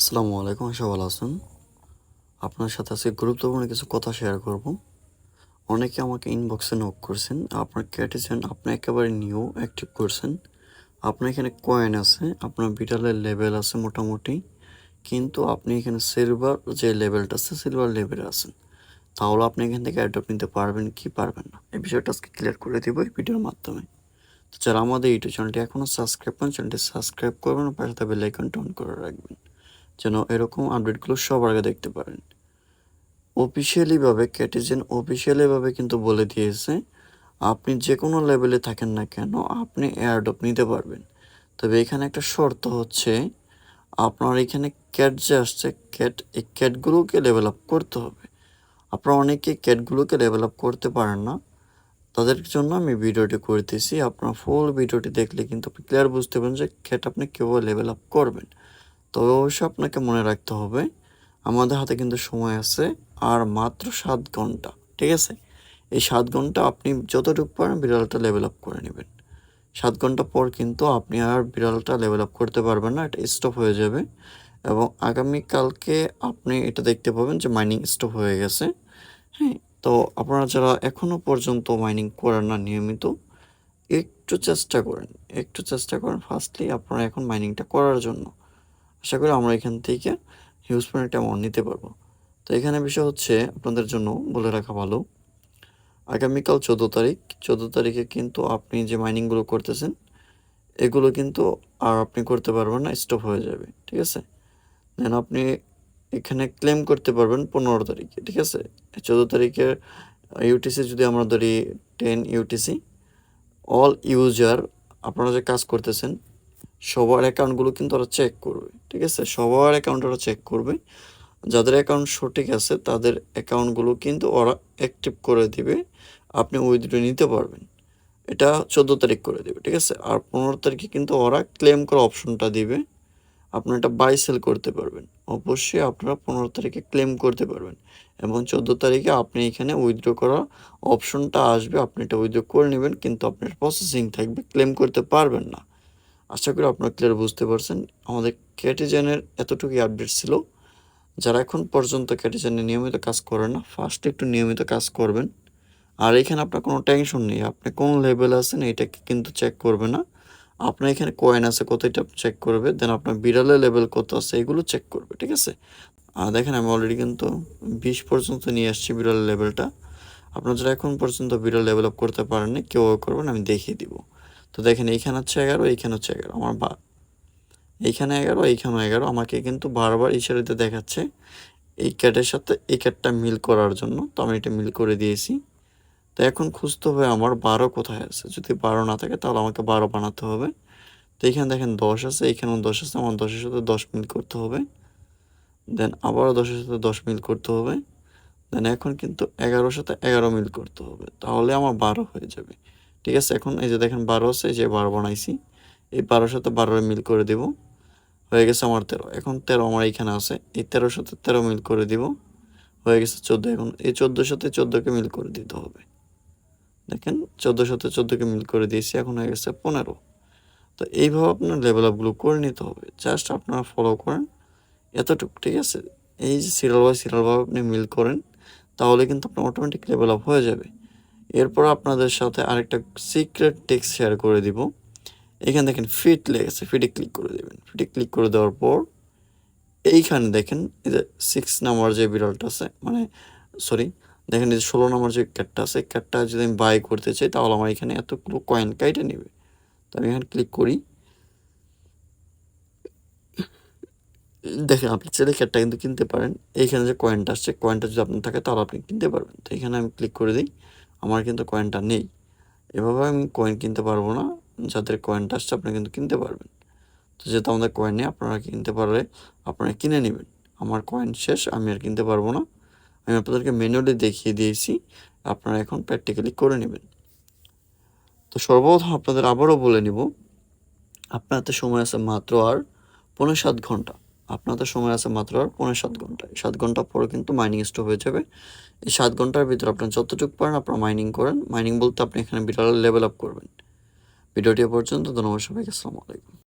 আসসালামু আলাইকুম ভালো আছেন। আপনার সাথে আজকে গুরুত্বপূর্ণ কিছু কথা শেয়ার করব। অনেকে আমাকে ইনবক্সে নক করছেন, আপনার ক্যাটেছেন আপনি একেবারে নিউ অ্যাক্টিভ করছেন। আপনার এখানে কয়েন আছে, আপনার বিটালের লেভেল আছে মোটামুটি, কিন্তু আপনি এখানে সিলভার যে লেভেলটা আছে সিলভার লেভেলে আছেন। তাহলে আপনি এখান থেকে অ্যাডপ নিতে পারবেন কি পারবেন না? এই বিষয়টা আজকে ক্লিয়ার করে দেবো এই ভিডিওর মাধ্যমে। তো যারা আমাদের ইউটিউব চ্যানেলটি এখনও সাবস্ক্রাইব করেন চ্যানেলটি সাবস্ক্রাইব করবেন, পাশে থাকবে লাইকনটা অন করে রাখবেন। যেন এরকম আপডেটগুলো সবার আগে দেখতে পারেন। অফিসিয়ালিভাবে ক্যাটিজেন অফিসিয়ালিভাবে কিন্তু বলে দিয়েছে, আপনি যে কোনো লেভেলে থাকেন না কেন, আপনি এয়ারডপ নিতে পারবেন। তবে এখানে একটা শর্ত হচ্ছে, আপনার এখানে ক্যাট যে আসছে ক্যাট এই ক্যাটগুলোকে লেভেল আপ করতে হবে। আপনারা অনেকে ক্যাটগুলোকে লেভেল আপ করতে পারেন না, তাদের জন্য আমি ভিডিওটি করতেছি। আপনার ফুল ভিডিওটি দেখলে কিন্তু আপনি ক্লিয়ার বুঝতে পারেন যে ক্যাট আপনি কীভাবে লেভেল আপ করবেন। তবে অবশ্যই আপনাকে মনে রাখতে হবে, আমাদের হাতে কিন্তু সময় আছে আর মাত্র সাত ঘণ্টা, ঠিক আছে? এই সাত ঘণ্টা আপনি যতটুকু পারেন বিড়ালটা লেভেল আপ করে নেবেন। সাত ঘণ্টা পর কিন্তু আপনি আর বিড়ালটা লেভেল আপ করতে পারবেন না, এটা স্টপ হয়ে যাবে এবং আগামীকালকে আপনি এটা দেখতে পাবেন যে মাইনিং স্টপ হয়ে গেছে। হ্যাঁ তো আপনারা যারা এখনও পর্যন্ত মাইনিং করেন না নিয়মিত, একটু চেষ্টা করেন, একটু চেষ্টা করেন ফার্স্টলি আপনারা এখন মাইনিংটা করার জন্য। আশা করি আমরা এখান থেকে হিউজ পরিমাণ একটা অ্যামাউন্ট নিতে পারব। তো এখানে বিষয় হচ্ছে আপনাদের জন্য বলে রাখা ভালো। আগামীকাল চোদ্দ তারিখ, চোদ্দ তারিখে কিন্তু আপনি যে মাইনিংগুলো করতেছেন, এগুলো কিন্তু আর আপনি করতে পারবেন না স্টপ হয়ে যাবে, ঠিক আছে? দেন আপনি এখানে ক্লেম করতে পারবেন পনেরো তারিখে, ঠিক আছে? চোদ্দ তারিখে ইউটিসি যদি আমরা ধরি টেন ইউটিসি অল ইউজার আপনারা যে কাজ করতেছেন সবার অ্যাকাউন্টগুলো কিন্তু ওরা চেক করবে, ঠিক আছে? সবার অ্যাকাউন্ট ওরা চেক করবে। যাদের অ্যাকাউন্ট সঠিক আছে, তাদের অ্যাকাউন্টগুলো কিন্তু ওরা অ্যাক্টিভ করে দিবে, আপনি উইথড্র নিতে পারবেন। এটা চোদ্দ তারিখ করে দেবে, ঠিক আছে? আর পনেরো তারিখে কিন্তু ওরা ক্লেম করা অপশনটা দিবে। আপনি এটা বাই সেল করতে পারবেন। অবশ্যই আপনারা পনেরো তারিখে ক্লেম করতে পারবেন। এবং চোদ্দ তারিখে আপনি এখানে উইথড্র করার অপশনটা আসবে, আপনি এটা উইথড্র করে নেবেন, কিন্তু আপনার প্রসেসিং থাকবে ক্লেম করতে পারবেন না। আশা করি আপনারা ক্লিয়ার বুঝতে পারছেন। আমাদের ক্যাটিজেনের এতটুকুই আপডেট ছিল। যারা এখন পর্যন্ত ক্যাটিজেনে নিয়মিত কাজ করেন না ফার্স্টে একটু নিয়মিত কাজ করবেন। আর এখানে আপনার কোনো টেনশন নেই। আপনি কোন লেভেল আছেন এটাকে কিন্তু চেক করবে না। আপনার এখানে কয়েন আছে কত এটা চেক করবে দেন আপনার বিড়ালের লেভেল কত আছে, এগুলো চেক করবে, ঠিক আছে? আর দেখেন, আমি অলরেডি কিন্তু বিশ পর্যন্ত নিয়ে আসছি বিড়ালের লেভেলটা আপনারা যারা এখন পর্যন্ত বিড়াল ডেভেলপ করতে পারেননি, কেউ করবেন, আমি দেখিয়ে দিব। তো দেখেন, এইখানে হচ্ছে এগারো, এইখানে হচ্ছে এগারো, আমার বা, এইখানে এগারো এইখানেও এগারো, আমাকে কিন্তু বারবার ইশারাতে দেখাচ্ছে এই ক্যাটের সাথে, এই ক্যাটটা মিল করার জন্য। তো আমি এটা মিল করে দিয়েছি। তো এখন খুঁজতে হবে আমার বারো কোথায় আছে। যদি বারো না থাকে, তাহলে আমাকে বারো বানাতে হবে। তো এইখানে দেখেন, দশ আছে এইখানেও দশ আছে, আমার দশের সাথে দশ মিল করতে হবে। দেন আবারও দশের সাথে দশ মিল করতে হবে। দেন এখন কিন্তু এগারোর সাথে এগারো মিল করতে হবে। তাহলে আমার বারো হয়ে যাবে। ঠিক আছে, এখন এই যে দেখেন বারো আছে, এই যে বারো বানাইছি। এই বারোর সাথে বারোর মিল করে দিব। হয়ে গেছে আমার তেরো। এখন তেরো আমার এইখানে আছে। এই তেরোর সাথে তেরো মিল করে দিব। হয়ে গেছে চোদ্দ। এখন এই চোদ্দোর সাথে চোদ্দোকে মিল করে দিতে হবে। দেখেন, চোদ্দোর সাথে চোদ্দোকে মিল করে দিয়েছি, এখন হয়ে গেছে পনেরো। তো এইভাবে আপনার লেভেল আপগুলো করে নিতে হবে। জাস্ট আপনারা ফলো করেন। এতটুকু, ঠিক আছে? এই যে সিরিয়াল বাই সিরিয়ালভাবে আপনি মিল করেন, তাহলে কিন্তু আপনার অটোমেটিক লেভেল আপ হয়ে যাবে। এরপর আপনাদের সাথে আরেকটা সিক্রেট টেক্সট শেয়ার করে দিব। এখানে দেখেন ফিট লেগেছে ফিটে ক্লিক করে দেবেন। ফিটে ক্লিক করে দেওয়ার পর এইখানে দেখেন এই যে সিক্স নাম্বার যে বিড়ালটা আছে মানে সরি দেখেন এই যে ষোলো নাম্বার যে ক্যাটটা আছে ক্যাটটা যদি আমি বাই করতে চাই তাহলে আমার এখানে এতগুলো কয়েন কাইটে নেবে। তো আমি এখানে ক্লিক করি। দেখেন আপনি চাইলে ক্যাটটা কিন্তু কিনতে পারেন। এইখানে যে কয়েনটা আসছে কয়েনটা যদি আপনার থাকে তাহলে আপনি কিনতে পারবেন। তো এখানে আমি ক্লিক করে দিই। আমার কিন্তু কয়েনটা নেই। এভাবে আমি কয়েন কিনতে পারব না, যাদের কয়েনটা আসছে আপনি কিন্তু কিনতে পারবেন। তো যেহেতু আমাদের কয়েন নেই, আপনারা কিনতে পারলে আপনারা কিনে নেবেন। আমার কয়েন শেষ, আমি আর কিনতে পারব না। আমি আপনাদেরকে ম্যানুয়ালি দেখিয়ে দিয়েছি, আপনারা এখন প্র্যাকটিক্যালি করে নেবেন। তো সর্বপ্রথম আপনাদের আবারও বলে নিব আপনার হাতে সময় আছে মাত্র আর পনেরো সাত ঘণ্টা। আপনাদের সময় আছে মাত্র আর পনেরো সাত ঘণ্টা সাত ঘণ্টা পরে কিন্তু মাইনিং স্টপ হয়ে যাবে। এই সাত ঘণ্টার ভিতরে আপনার যতটুকু পারেন আপনারা মাইনিং করেন। মাইনিং বলতে আপনি এখানে বিড়াল লেভেল আপ করবেন। ভিডিওটি পর্যন্ত, ধন্যবাদ সবাইকে, আসসালামু আলাইকুম।